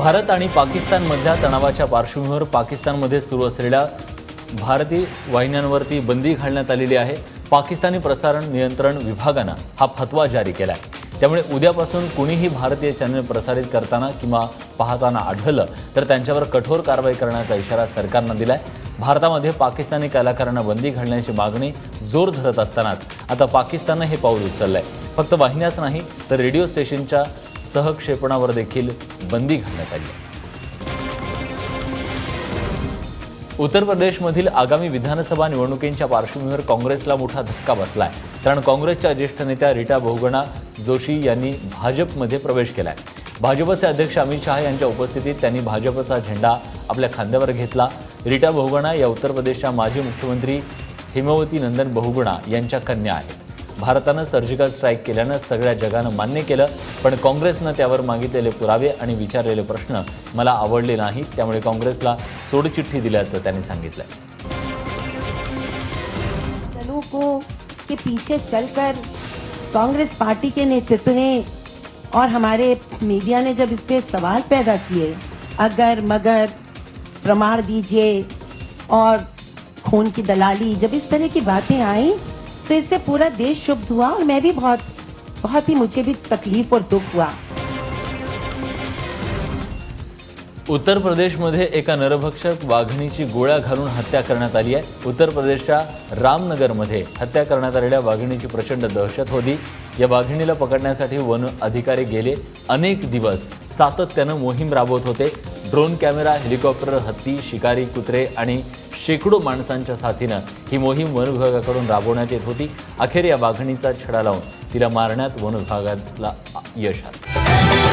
भारत आणि पाकिस्तानमधल्या तणावाच्या पार्श्वभूमीवर पाकिस्तानमध्ये सुरू असलेल्या भारतीय वाहिन्यांवरती बंदी घालण्यात आलेली आहे. पाकिस्तानी प्रसारण नियंत्रण विभागानं हा फतवा जारी केला आहे त्यामुळे उद्यापासून कुणीही भारतीय चॅनल प्रसारित करताना किंवा पाहताना आढळलं तर त्यांच्यावर कठोर कारवाई करण्याचा इशारा सरकारनं दिला आहे भारतामध्ये पाकिस्तानी कलाकारांना बंदी घालण्याची मागणी जोर धरत असतानाच आता पाकिस्ताननं हे पाऊल उचललं आहे फक्त वाहिन्याच नाही तर रेडिओ स्टेशनच्या सहक्षेपणावर देखील बंदी घालण्यात आली आहे. उत्तर प्रदेशमधील आगामी विधानसभा निवडणुकींच्या पार्श्वभूमीवर काँग्रेसला मोठा धक्का बसलाय. कारण काँग्रेसच्या ज्येष्ठ नेत्या रीटा बहुगणा जोशी यांनी भाजपमध्ये प्रवेश केलाय. भाजपचे अध्यक्ष अमित शहा यांच्या उपस्थितीत त्यांनी भाजपचा झेंडा आपल्या खांद्यावर घेतला. रीटा बहुगणा या उत्तर प्रदेशच्या माजी मुख्यमंत्री हिमवती नंदन बहुगुणा यांच्या कन्या आहेत. भारतानं सर्जिकल स्ट्राईक केल्यानं सगळ्या जगानं मान्य केलं पण काँग्रेसनं त्यावर मागितलेले पुरावे आणि विचारलेले प्रश्न मला आवडले नाहीत त्यामुळे काँग्रेसला सोडचिठ्ठी दिल्याचं त्यांनी सांगितलं के पीछे चलकर कांग्रेस पार्टी के नेतृत्व ने और हमारे मीडिया ने जब इस पे सवाल पैदा किए अगर मगर प्रमाण दीजिए और खून की दलाली जब इस तरह की बातें आई तो इससे पूरा देश शुभ हुआ और मैं भी बहुत बहुत ही मुझे भी तकलीफ और दुख हुआ। उत्तर प्रदेशमध्ये एका नरभक्षक वाघिणीची गोळ्या घालून हत्या करण्यात आली आहे. उत्तर प्रदेशच्या रामनगरमध्ये हत्या करण्यात आलेल्या वाघिणीची प्रचंड दहशत होती. या वाघिणीला पकडण्यासाठी वन अधिकारी गेले. अनेक दिवस सातत्यानं मोहीम राबवत होते. ड्रोन कॅमेरा हेलिकॉप्टर हत्ती शिकारी कुत्रे आणि शेकडो माणसांच्या साथीनं ही मोहीम वनविभागाकडून राबवण्यात येत होती. अखेर या वाघिणीचा छडा लावून तिला मारण्यात वनविभागाला यश आलं.